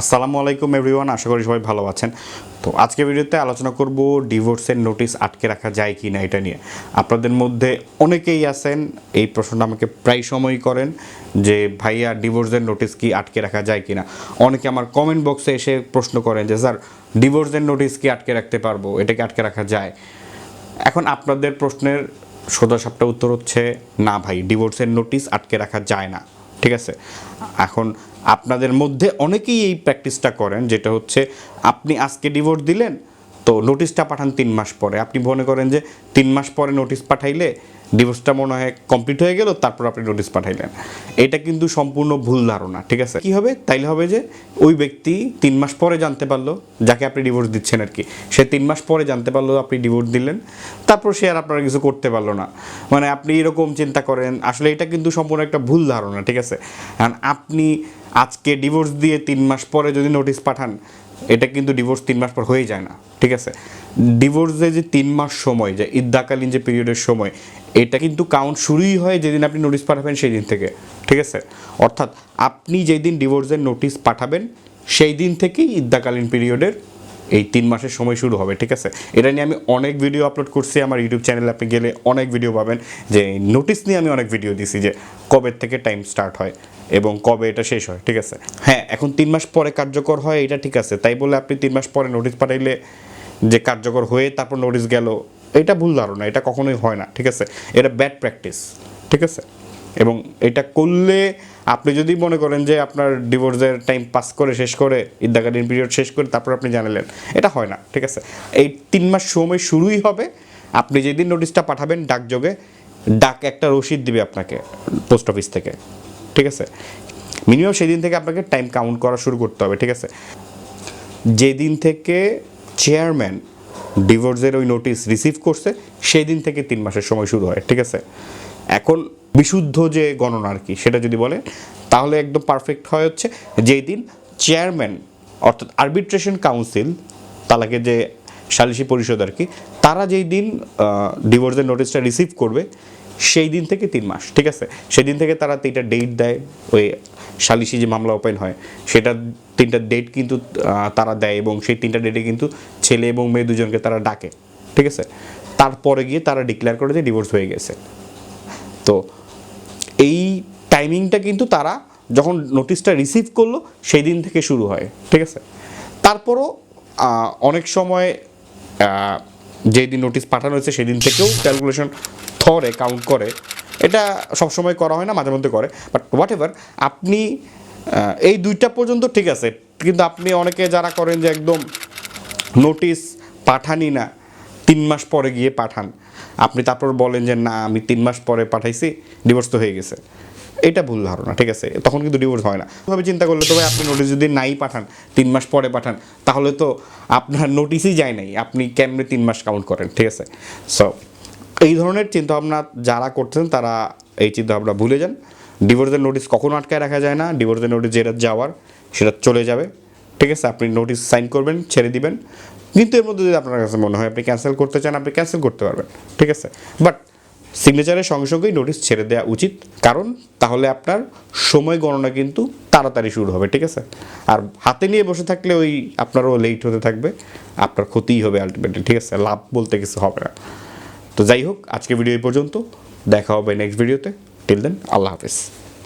আসসালামু আলাইকুম এভরিওয়ান, আশা করি সবাই ভালো আছেন। তো আজকে ভিডিওতে আলোচনা করব ডিভোর্সের নোটিশ আটকে রাখা যায় কি না এটা নিয়ে। আপনাদের মধ্যে অনেকেই আছেন, এই প্রশ্নটা আমাকে প্রায় সময়ই করেন যে, ভাইয়া, ডিভোর্সের নোটিশ কি আটকে রাখা যায় কি না অনেকে আমার কমেন্ট বক্সে এসে প্রশ্ন করেন যে, স্যার, ডিভোর্সের নোটিশ কি আটকে রাখতে পারব? এটাকে আটকে রাখা যায়? এখন আপনাদের প্রশ্নের সোজা সাপটা উত্তর হচ্ছে, না ভাই, ডিভোর্সের নোটিশ আটকে রাখা যায় না। ঠিক আছে? এখন আপনাদের মধ্যে অনেকেই এই প্র্যাকটিসটা করেন যেটা হচ্ছে আপনি আজকে ডিভোর্স দিলেন নোটিশটা পাঠান তিন মাস পরে। আপনি মনে করেন যে তিন মাস পরে নোটিশ পাঠাইলে ডিভোর্সটা মনে হয় কমপ্লিট হয়ে গেল, তারপর আপনি নোটিশ পাঠাইলেন। এটা কিন্তু সম্পূর্ণ ভুল ধারণা, ঠিক আছে? কি হবে? তাইলে হবে যে ওই ব্যক্তি তিন মাস পরে জানতে পারল, যাকে আপনি ডিভোর্স দিচ্ছেন আর কি সে তিন মাস পরে জানতে পারল আপনি ডিভোর্স দিলেন, তারপর সে আর আপনার কিছু করতে পারল না। মানে আপনি এরকম চিন্তা করেন, আসলে এটা কিন্তু সম্পূর্ণ একটা ভুল ধারণা, ঠিক আছে? কারণ আপনি আজকে ডিভোর্স দিয়ে তিন মাস পরে যদি নোটিশ পাঠান এটা কিন্তু ডিভোর্স তিন মাস পর হয়ে যায় না, ঠিক আছে? ডিভোর্সে যে তিন মাস সময়, যে ইদ্যাকালীন যে পিরিয়ডের সময়, এটা কিন্তু কাউন্ট শুরুই হয় যেদিন আপনি নোটিশ পাঠাবেন সেই দিন থেকে, ঠিক আছে? অর্থাৎ আপনি যেদিন ডিভোর্সের নোটিশ পাঠাবেন, সেই দিন থেকেই ইদ্যাকালীন পিরিয়ডের এই তিন মাসের সময় শুরু হবে, ঠিক আছে? এটা নিয়ে আমি অনেক ভিডিও আপলোড করছি, আমার ইউটিউব চ্যানেলে আপনি গেলে অনেক ভিডিও পাবেন, যে নোটিশ নিয়ে আমি অনেক ভিডিও দিছি, যে কবে থেকে টাইম স্টার্ট হয়। এবং কবে এটা শেষ হয়, ঠিক আছে? হ্যাঁ এখন তিন মাস পরে কার্যকর হয়, এটা ঠিক আছে। তাই বলে আপনি তিন মাস পরে নোটিশ পাঠাইলে যে কার্যকর হয়ে তারপর নোটিশ গেল, এটা ভুল ধারণা, এটা কখনোই হয় না, ঠিক আছে? এটা ব্যাড প্র্যাকটিস ঠিক আছে? এবং এটা করলে আপনি যদি মনে করেন যে আপনার ডিভোর্সের টাইম পাস করে, শেষ করে ইদ্যাকালীন পিরিয়ড শেষ করে, তারপর আপনি জানালেন, এটা হয় না, ঠিক আছে? এই তিন মাস সময় শুরুই হবে, আপনি যেদিন নোটিশটা পাঠাবেন, ডাকযোগে, ডাক একটা রসিদ দিবে আপনাকে পোস্ট অফিস থেকে। ঠিক আছে? মিনিমাম সেদিন থেকে আপনাকে টাইম কাউন্ট করা শুরু করতে হবে, ঠিক আছে? যেদিন থেকে চেয়ারম্যান ডিভোর্সের ওই নোটিশ রিসিভ করছে সেই দিন থেকে তিন মাসের সময় শুরু হয়, ঠিক আছে? এখন বিশুদ্ধ যে গণনা আর কি, সেটা যদি বলে তাহলে একদম পারফেক্ট হয় হচ্ছে যেই দিন চেয়ারম্যান অর্থাৎ আরবিট্রেশন কাউন্সিল তালাকে যে সালিসি পরিষদ আর কি, তারা যেই দিন ডিভোর্সের নোটিশটা রিসিভ করবে সেই দিন থেকে তিন মাস ঠিক আছে? সেদিন থেকে তারা তিনটা ডেট দেয় ওই সালিসি যে মামলা ওপেন হয় সেটা তিনটা ডেট কিন্তু তারা দেয় এবং সেই তিনটা ডেটে কিন্তু ছেলে এবং মেয়ে দুজনকে তারা ডাকে ঠিক আছে? তারপরে গিয়ে তারা ডিক্লেয়ার করে যে ডিভোর্স হয়ে গেছে। তো এই টাইমিংটা কিন্তু তারা যখন নোটিশটা রিসিভ করল সেই দিন থেকে শুরু হয় ঠিক আছে? তারপরও অনেক সময় আহ, যেই দিন নোটিশ পাঠানো হয়েছে সেদিন থেকেও ক্যালকুলেশন ধরে কাউন্ট করে, এটা সবসময় করা হয় না, মাঝে মধ্যে করে। বাট হোয়াট এভার আপনি এই দুইটা পর্যন্ত ঠিক আছে। কিন্তু আপনি অনেকে যারা করেন যে একদম নোটিশ পাঠানি না, তিন মাস পরে গিয়ে পাঠান। আপনি তারপর বলেন যে, না, আমি তিন মাস পরে পাঠাইছি ডিভোর্স তো হয়ে গেছে। এটা ভুল ধারণা, ঠিক আছে? তখন কিন্তু ডিভোর্স হয় না। ভাবে চিন্তা করলে তো ভাই, আপনি নোটিশ যদি নাই পাঠান, তিন মাস পরে পাঠান, তাহলে তো আপনার নোটিশই যায় নাই। আপনি কেমনে তিন মাস কাউন্ট করেন, ঠিক আছে? সো এই ধরনের চিন্তাভাবনা যারা করছেন তারা এই চিন্তাভাবনা ভুলে যান। ডিভোর্সের নোটিশ কখনো আটকায় রাখা যায় না। ডিভোর্সের নোটিশ যেটা যাওয়ার, সেটা চলে যাবে। ঠিক আছে, আপনি নোটিশ সাইন করবেন, ছেড়ে দিবেন। কিন্তু এর মধ্যে যদি আপনার কাছে মনে হয় আপনি ক্যান্সেল করতে চান, আপনি ক্যান্সেল করতে পারবেন। ঠিক আছে? বাট সিগনেচারের সঙ্গে সঙ্গেই নোটিশ ছেড়ে দেওয়া উচিত। কারণ তাহলে আপনার সময় গণনা কিন্তু তাড়াতাড়ি শুরু হবে। ঠিক আছে? আর হাতে নিয়ে বসে থাকলে ওই আপনারও লেট হতে থাকবে। আপনার ক্ষতিই হবে আলটিমেটলি ঠিক আছে? লাভ বলতে কিছু হবে না। তো যাই হোক আজকে ভিডিও এই পর্যন্ত। দেখা হবে নেক্সট ভিডিওতে টিল দেন আল্লাহ হাফিজ।